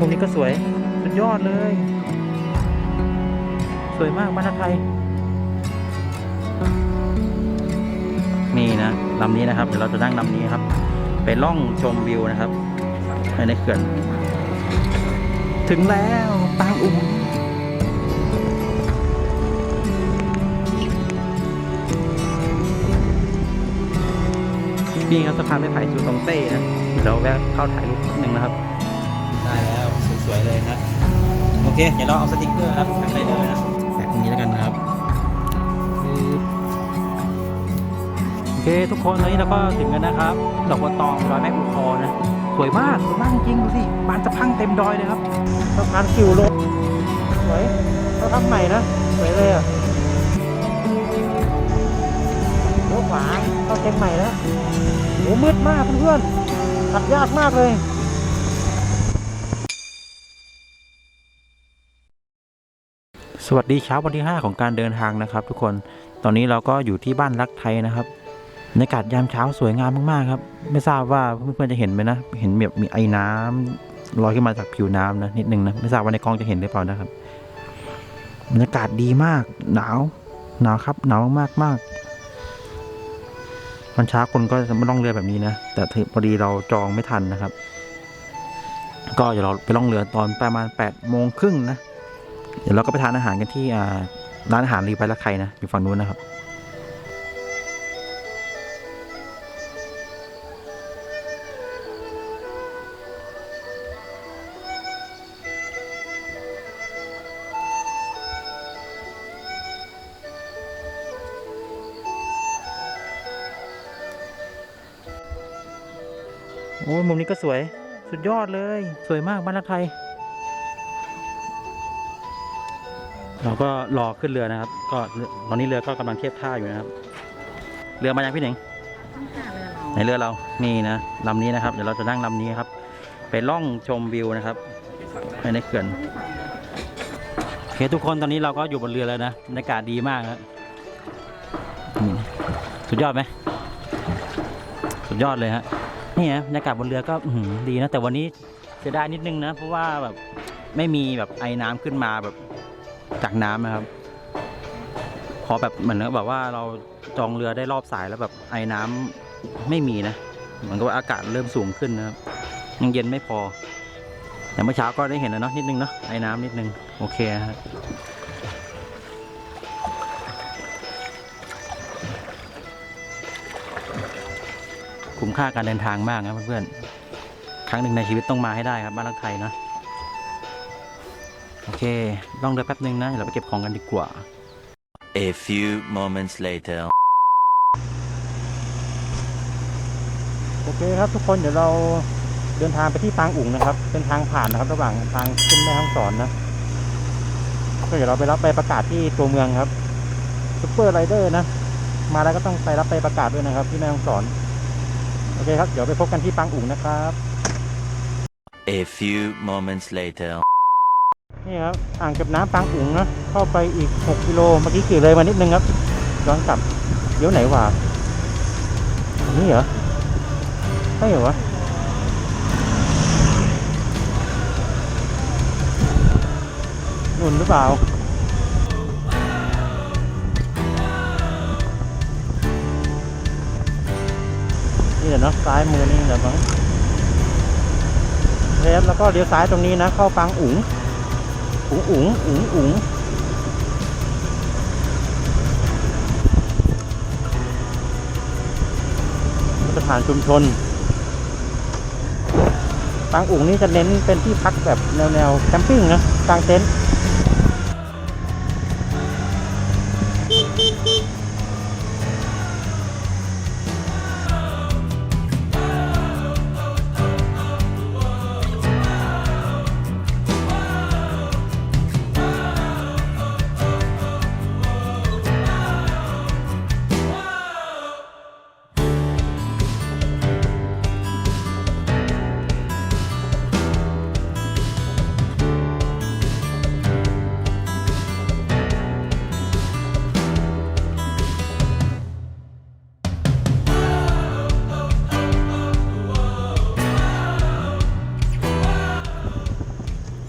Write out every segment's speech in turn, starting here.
มุมนี้ก็สวย สุดยอดเลย สวยมากบ้านไทย นี่นะลำนี้นะครับ เดี๋ยวเราจะนั่งลำนี้ครับ ไปล่องชมวิวนะครับในเขื่อน ถึงแล้วปางอุ่มนี่ครับสะพานไม้ไผ่สุตงเต้นะเดี๋ยวแวะเข้าถ่ายรูปนิดนึงนะครับ วสวยๆเลยนะโอเค เดี๋ยวเราเอาสติ๊กเกอร์ครับแปะไปเลยนะแปะตรงนี้แล้วกันนะครับปึ๊บโอเค ทุกคนตอนนี้เราก็ถึงกันนะครับ ดอกบัวตองดอยแม่อุคอนะ สวยมาก สวยมากจริงๆดูสิบานสะพรังเต็มดอยเลยครับสะพานคิวลงสวยเขาทำใหม่นะ สวยเลยอะเลี้ยวขวาเข้าเชียงใหม่แล้วโหมืดมากเพื่อนๆขับยากมากเลย สวัสดีเช้าวันที่ 5 ของการเดินทางนะครับ ทุกคนตอนนี้เราก็อยู่ที่บ้านรักไทยนะครับบรรยากาศยามเช้าสวยงามมากๆครับ ไม่ทราบว่าเพื่อนๆจะเห็นไหมนะ เห็นแบบมีไอ้น้ำลอยขึ้นมาจากผิวน้ำนะนิดนึงนะไม่ทราบว่าในกล้องจะเห็นหรือเปล่านะครับบรรยากาศดีมาก หนาวหนาวครับหนาวมากมากๆวันเช้าคนก็จะไม่ล่องเรือแบบนี้นะ แต่พอดีเราจองไม่ทันนะครับ ก็เดี๋ยวเราไปล่องเรือตอนประมาณ8ปดโมงครึ่งนะ เดี๋ยวเราก็ไปทานอาหารกันที่ร้านอาหารรีไปละใครนะอยู่ฝั่งนู้นนะครับโอ้มุมนี้ก็สวย สุดยอดเลย สวยมากบ้านรักไทย เราก็รอขึ้นเรือนะครับ ก็ตอนนี้เรือก็กำลังเทียบท่าอยู่นะครับ เรือมายังพี่หนิงในเรือเรา นี่นะลำนี้นะครับ เดี๋ยวเราจะนั่งลำนี้ครับ ไปล่องชมวิวนะครับภายในเขื่อนโอเคทุกคนตอนนี้เราก็อยู่บนเรือแล้วนะบรรยากาศดีมากครับนี่นะสุดยอดไหมสุดยอดเลยฮะนี่ฮะบรรยากาศบนเรือก็อื้อหือดีนะแต่วันนี้จะได้นิดนึงนะเพราะว่าแบบไม่มีแบบไอ้น้ำขึ้นมาแบบ จากน้ำนะครับขอแบบเหมือนกับแบบว่าเราจองเรือได้รอบสายแล้วแบบไอ้น้ำไม่มีนะเหมือนกับว่าอากาศเริ่มสูงขึ้นนะครับ ยังเย็นไม่พอ แต่เมื่อเช้าก็ได้เห็นแล้วเนาะนิดนึงเนาะไอ้น้ำนิดนึงโอเคครับคุ้มค่าการเดินทางมากนะเพื่อนๆ ครั้งหนึ่งในชีวิตต้องมาให้ได้ครับบ้านรักไทยนะ เคลองเรือแป๊บนึงนะ เดี๋ยวเราไปเก็บของกันดีกว่า A few moments later. โอเคครับทุกคนเดี๋ยวเราเดินทางไปที่ปางอุ๋งนะครับ เป็นทางผ่านนะครับ ระหว่างทางขึ้นแม่ห้องสอนนะ ก็เดี๋ยวเราไปรับใบประกาศที่ตัวเมืองครับซุปเปอร์ไรเดอร์นะ มาแล้วก็ต้องไปรับใบประกาศด้วยนะครับ ที่แม่ห้องสอน โอเคครับ เดี๋ยวไปพบกันที่ปางอุ๋งนะครับ A few moments later. นี่ครับอ่างเก็บน้ำปางอุ๋งนะเข้าไปอีก 6 กิโลเมื่อกี้ขี่เลยมานิดนึงครับย้อนกลับเดี๋ยวไหนวะนี่เหรอใช่เหรอวะนุ่นหรือเปล่านี่เหรอเนาะซ้ายมือนี่เหรอมั้งเคครับแล้วก็เลี้ยวซ้ายตรงนี้นะ เข้าปางอุ๋ง อุ๋งอุ๋งอุ๋งอุ๋งสถานชุมชน บางอุ๋งนี่จะเน้นเป็นที่พักแบบแนวแนวแคมปิ้งนะกลางเต็นท์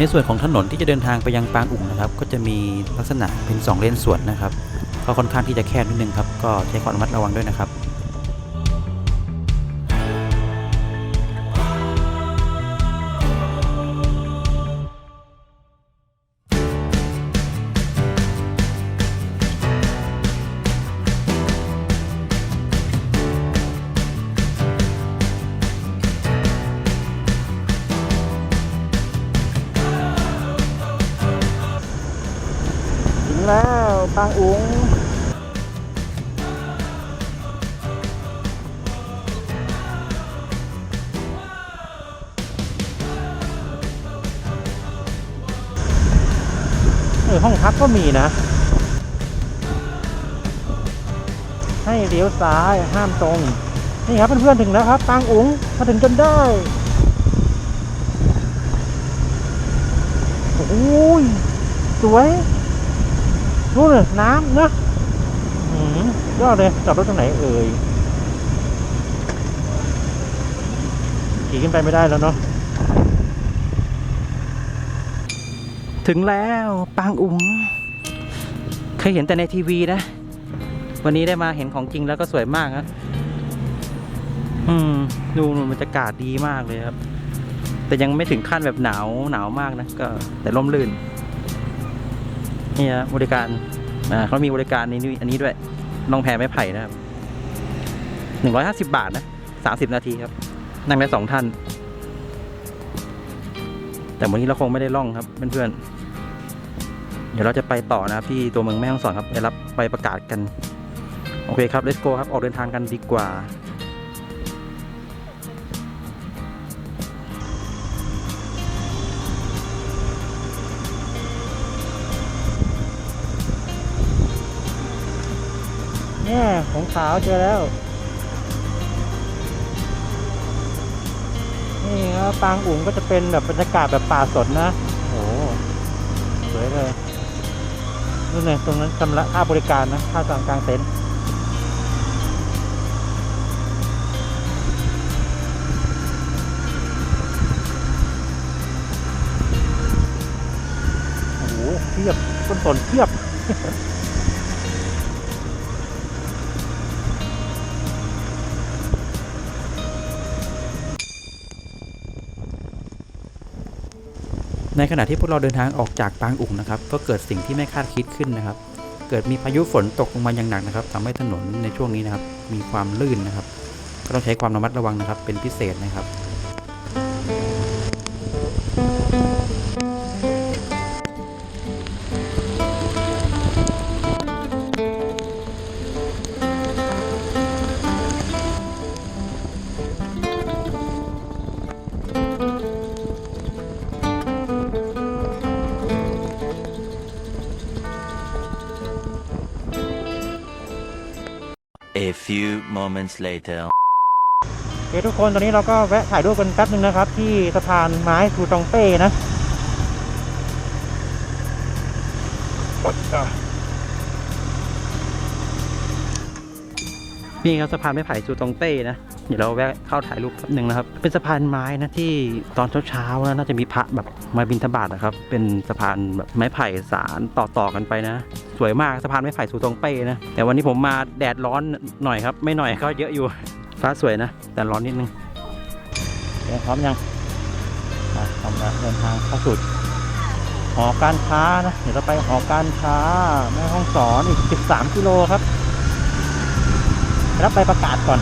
ในส่วนของถนนที่จะเดินทางไปยังปางอุ่งนะครับก็จะมีลักษณะเป็น 2 เลนสวนนะครับก็ค่อนข้างที่จะแคบนิดนึงครับก็ใช้ความระมัดระวังด้วยนะครับ แล้างอุ๋งเออห้องพักก็มีนะ ให้เลี้ยวซ้ายห้ามตรง นี่ครับเพื่อนๆถึงแล้วครับปางอุ๋งมาถึงจนได้โอ้ยสวย นู่นน้ำนะอืมยอดเลยจอดรถตรงไหนเอ่ยขี่ขึ้นไปไม่ได้แล้วเนาะถึงแล้วปางอุ๋งเคยเห็นแต่ในทีวีนะ วันนี้ได้มาเห็นของจริงแล้วก็สวยมากครับอืมดูบรรยากาศดีมากเลยครับ แต่ยังไม่ถึงขั้นแบบหนาวหนาวมากนะก็แต่ร่มรื่น นี่นะบริการอ่าเขามีบริการนี้อันนี้ด้วยล่องแพไม้ไผ่นะครับหนึ่งร้อยห้าสิบาทนะสามสิบนาทีครับนั่งได้สองท่าน แต่วันนี้เราคงไม่ได้ล่องครับเพื่อนๆเดี๋ยวเราจะไปต่อนะครับที่ตัวเมืองแม่ฮ่องสอนครับไปรับไปประกาศกัน โอเคครับ let's go ครับ ออกเดินทางกันดีกว่า ของขาวเจอแล้ว นี่ครับปางอุ๋งก็จะเป็นแบบบรรยากาศแบบป่าสนนะโอ้โหสวยเลยนู่นเลยตรงนั้นชำระค่าบริการนะ ค่าจองกลางเต็นท์โอ้โหเทียบต้นสนเทียบ ในขณะที่พวกเราเดินทางออกจากปางอุ๋งนะครับ ก็เกิดสิ่งที่ไม่คาดคิดขึ้นนะครับ เกิดมีพายุฝนตกลงมาอย่างหนักนะครับทำให้ถนนในช่วงนี้นะครับ มีความลื่นนะครับ ก็ต้องใช้ความระมัดระวังนะครับ เป็นพิเศษนะครับ A few moments later. โอเคทุกคนตอนนี้เราก็แวะถ่ายรูปกันแป๊บนึงนะครับ ที่สะพานไม้ทูตองเป้นะ นี่ครับสะพานไม้ไผ่ซูตองเต้นะเดี๋ยวเราแวะเข้าถ่ายรูปแป๊บหนึ่งนะครับ เป็นสะพานไม้นะที่ตอนเช้าๆนะน่าจะมีพระแบบมาบินทบาทนะครับ เป็นสะพานแบบไม้ไผ่สารต่อๆกันไปนะ สวยมากสะพานไม้ไผ่ซูตองเป้นะ แต่วันนี้ผมมาแดดร้อนหน่อยครับ ไม่หน่อยก็เยอะอยู่ฟ้าสวยนะ แต่ร้อนนิดนึงเดี๋ยวพร้อมยังอะพร้อมแล้วเดินทางเข้าสู่หอการค้านะเดี๋ยวเราไปหอการค้าแม่ห้องสอนอีก 13 กิโลครับ รับใบประกาศก่อน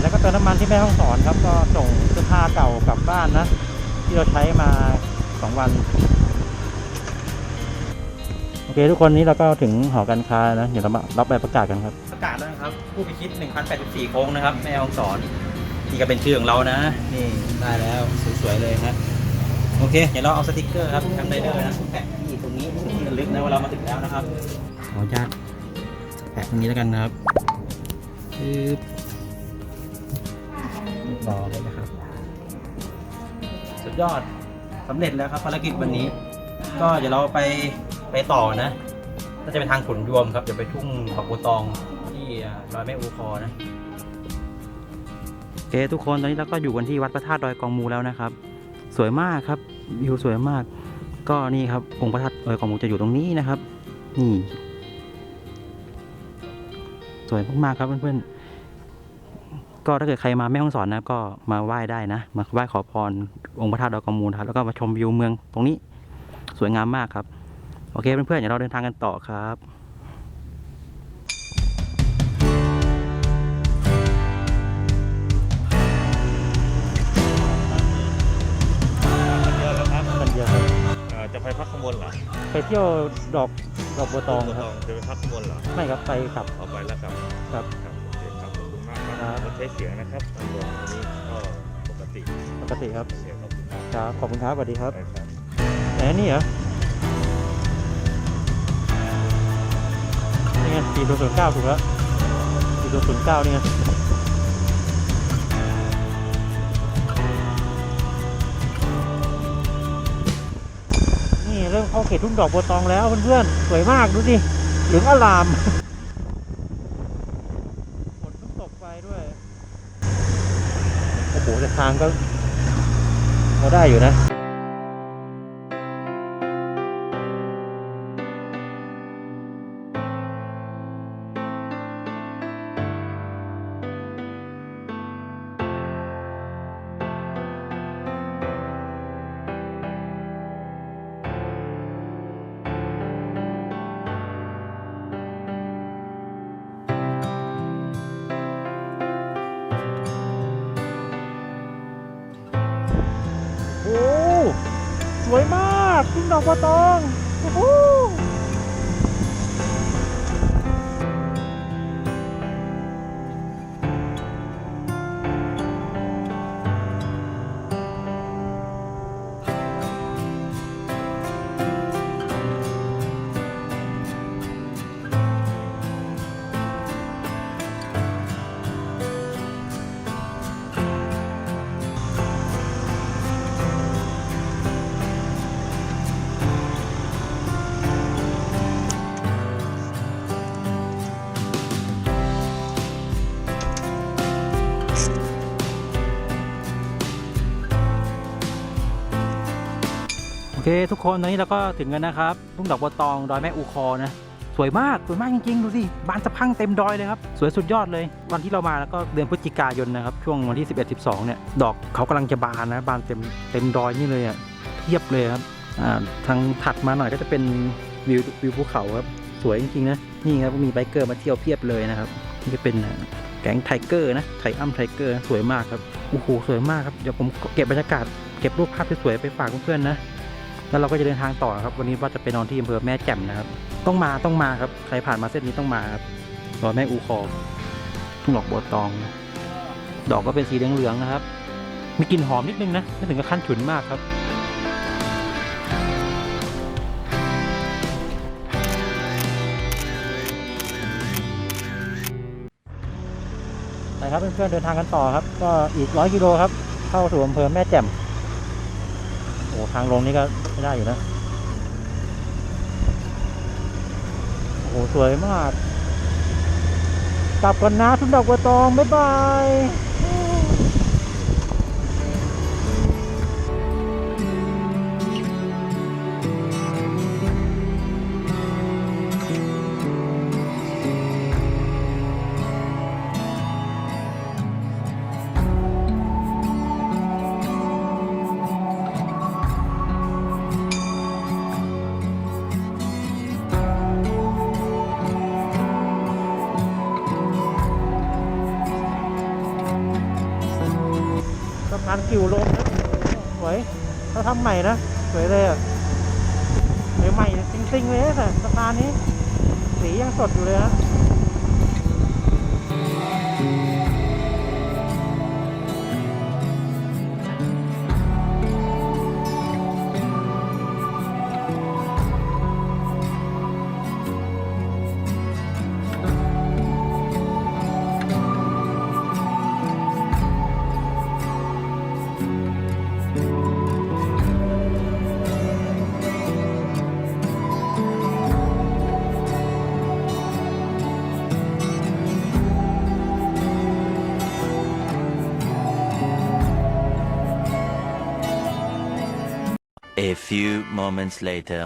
แล้วก็เติมน้ำมันที่แม่ห้องสอนครับก็ส่งเสื้อผ้าเก่ากลับบ้านนะ ที่เราใช้มา2วัน โอเคทุกคนนี้เราก็ถึงหอการค้านะเดี๋ยวเรามารับใบประกาศกันครับ ประกาศแล้วนะครับ ผู้พิชิต1084โค้งนะครับ แม่ห้องสอนนี่ก็เป็นชื่อของเรานะ นี่ได้แล้วสวยๆเลยครับโอเค เดี๋ยวเราเอาสติกเกอร์ครับแคมไดเดอร์นะแปะที่ตรงนี้เป็นที่ระลึกนะว่าเรามาถึงแล้วนะครับขออนุญาต แปะตรงนี้แล้วกันนะครับปึ๊บเรียบร้อยเลยนะครับ สุดยอดสำเร็จแล้วครับภารกิจวันนี้ ก็เดี๋ยวเราไปไปต่อนะก็จะเป็นทางขุนยวมครับเดี๋ยวไปทุ่งผักบัวตองที่ดอยแม่อูคอนะโอเคทุกคนตอนนี้เราก็อยู่กันที่วัดพระธาตุดอยกองมูแล้วนะครับ สวยมากครับวิวสวยมาก ก็นี่ครับองค์พระธาตุเออของผมจะอยู่ตรงนี้นะครับ นี่ สวยมากๆครับเพื่อนๆ ก็ถ้าเกิดใครมาแม่ฮ่องสอนนะก็มาไหว้ได้นะ มาไหว้ขอพรองค์พระธาตุดอยกองมูลนะครับแล้วก็มาชมวิวเมืองตรงนี้สวยงามมากครับ โอเคเพื่อนๆเดี๋ยวเราเดินทางกันต่อครับเดียวแล้วครับกันเดียวครับเอ่อจะไปพักขางบนเหรอไปเที่ยวดอก ดอกบัวตองครับจะไปพักขางบนเหรอไม่ครับไปขับ เอาไปแล้วครับครับครับโอเคครับขอบคุณมากครับครับรถใช้เสียงนะครับตำรวจวันนี้ก็ปกติปกติครับเสียงขอบคุณมากครับขอบคุณครับสวัสดีครับไปครับไหนนี่เหรอนี่ไงสี่ตัวศูนย์เก้าถูกแล้วสี่ตัวศูนย์เก้านี่ไง นี่เริ่มเข้าเขตทุ่งดอกบัวตองแล้วเพื่อนๆ สวยมากดูดิเหลืองอลามฝนเพิ่งตกไปด้วย โอ้โหแต่ทางก็พอได้อยู่นะ กทุ่งดอกบัวตอง เคทุกคนตอนนี้เราก็ถึงกันนะครับทุ่งดอกบัวตองดอยแม่อูคอนะสวยมากสวยมากจริงๆดูสิบานสะพังเต็มดอยเลยครับสวยสุดยอดเลย วันที่เรามาแล้วก็เดือนพฤศจิกายนนะครับช่วงวันที่ 11 12เนี่ยดอกเขากำลังจะบานนะบานเต็มเต็มดอยนี่เลยอะเทียบเลยครับอ่าทางถัดมาหน่อยก็จะเป็นวิววิวภูเขาครับสวยจริงๆนะนี่ครับมีไบเกอร์มาเที่ยวเพียบเลยนะครับนี่จะเป็นแก๊งไทเกอร์นะไทอัมไทเกอร์สวยมากครับโอ้โหสวยมากครับเดี๋ยวผมเก็บบรรยากาศเก็บรูปภาพสวยๆไปฝากเพื่อนๆนะ แล้วเราก็จะเดินทางต่อครับ วันนี้ว่าจะไปนอนที่อำเภอแม่แจ่มนะครับ ต้องมาต้องมาครับ ใครผ่านมาเส้นนี้ต้องมาครับดอยแม่อูคอทุ่งดอกบัวตอง ดอกก็เป็นสีเหลืองๆนะครับ มีกลิ่นหอมนิดนึงนะไม่ถึงกับขั้นฉุนมากครับไปครับเพื่อนๆเดินทางกันต่อครับ ก็อีกร้อยกิโลครับ เข้าสู่อำเภอแม่แจ่ม อ้ทางลงนี่ก็ไม่ได้อยู่นะ โอ้โหสวยมาก กลับก่อนนะทุนดอกบัวตอง บ๊ายบายานกิ่วลมนะสวยเขาทำใหม่นะ สวยเลยอะสวยใหม่จริงๆเลยนะสะพานนี้ สียังสดอยู่เลยนะ few moments later.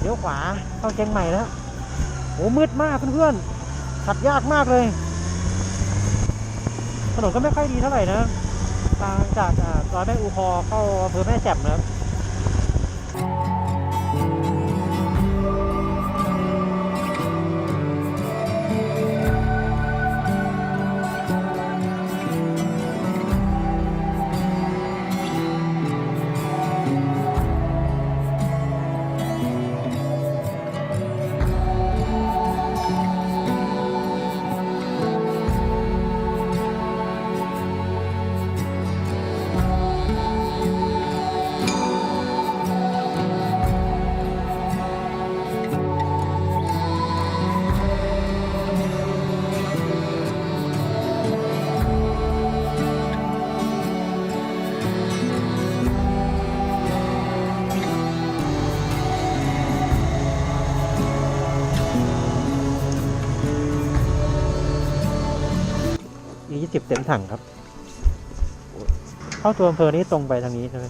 เลี้ยวขวาเข้าเชียงใหม่แล้วโอ้มืดมากเพื่อนๆขับยากมากเลย ถนนก็ไม่ค่อยดีเท่าไหร่นะทางจากอ่าซอยแม่อูคอเข้าอำเภอแม่แจ่มนะครับ ยี่สิบเต็มถังครับ เข้าตัวอำเภอนี้ตรงไปทางนี้ใช่ไหม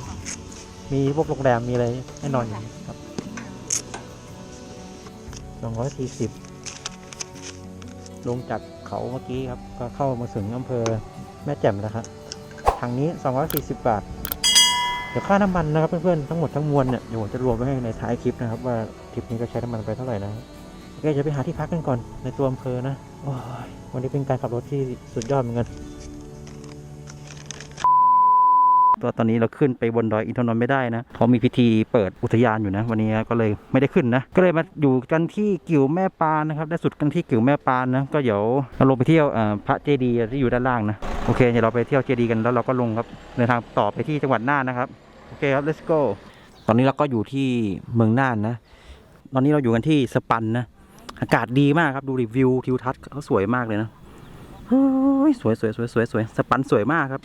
มีพวกโรงแรมมีอะไรให้นอนอย่างนี้ครับสองร้อยสี่สิบลงจากเขาเมื่อกี้ครับ ก็เข้ามาถึงอำเภอแม่แจ่มแล้วครับทางนี้สองร้อยสี่สิบบาท เดี๋ยวค่าน้ำมันนะครับเพื่อนๆ ทั้งหมดทั้งมวลเนี่ยเดี๋ยวผมจะรวมไว้ให้ในท้ายคลิปนะครับ ว่าทริปนี้ก็ใช้น้ำมันไปเท่าไหร่นะ โอเคจะไปหาที่พักกันก่อนในตัวอำเภอนะอวันนี้เป็นการขับรถที่สุดยอดเหมือนกันตัวตอนนี้เราขึ้นไปบนดอยอินทนนท์ไม่ได้นะเขามีพิธีเปิดอุทยานอยู่นะ วันนี้ก็เลยไม่ได้ขึ้นนะ ก็เลยมาอยู่กันที่กิ่วแม่ปานนะครับได้สุดกันที่กิ่วแม่ปานนะ ก็เดี๋ยวเราลงไปเที่ยวพระเจดีย์ที่อยู่ด้านล่างนะ โอเค เดี๋ยวเราไปเที่ยวเจดีย์กันแล้วเราก็ลงครับเดินทางต่อไปที่จังหวัดน่านนะครับ โอเคครับ let's go ตอนนี้เราก็อยู่ที่เมืองน่านนะ ตอนนี้เราอยู่กันที่สปันนะ อากาศดีมากครับดูรีวิวทิวทัศน์เขาสวยมากเลยนะเฮ้ยสวยสวยสวยสวยสวยสปันสวยมากครับ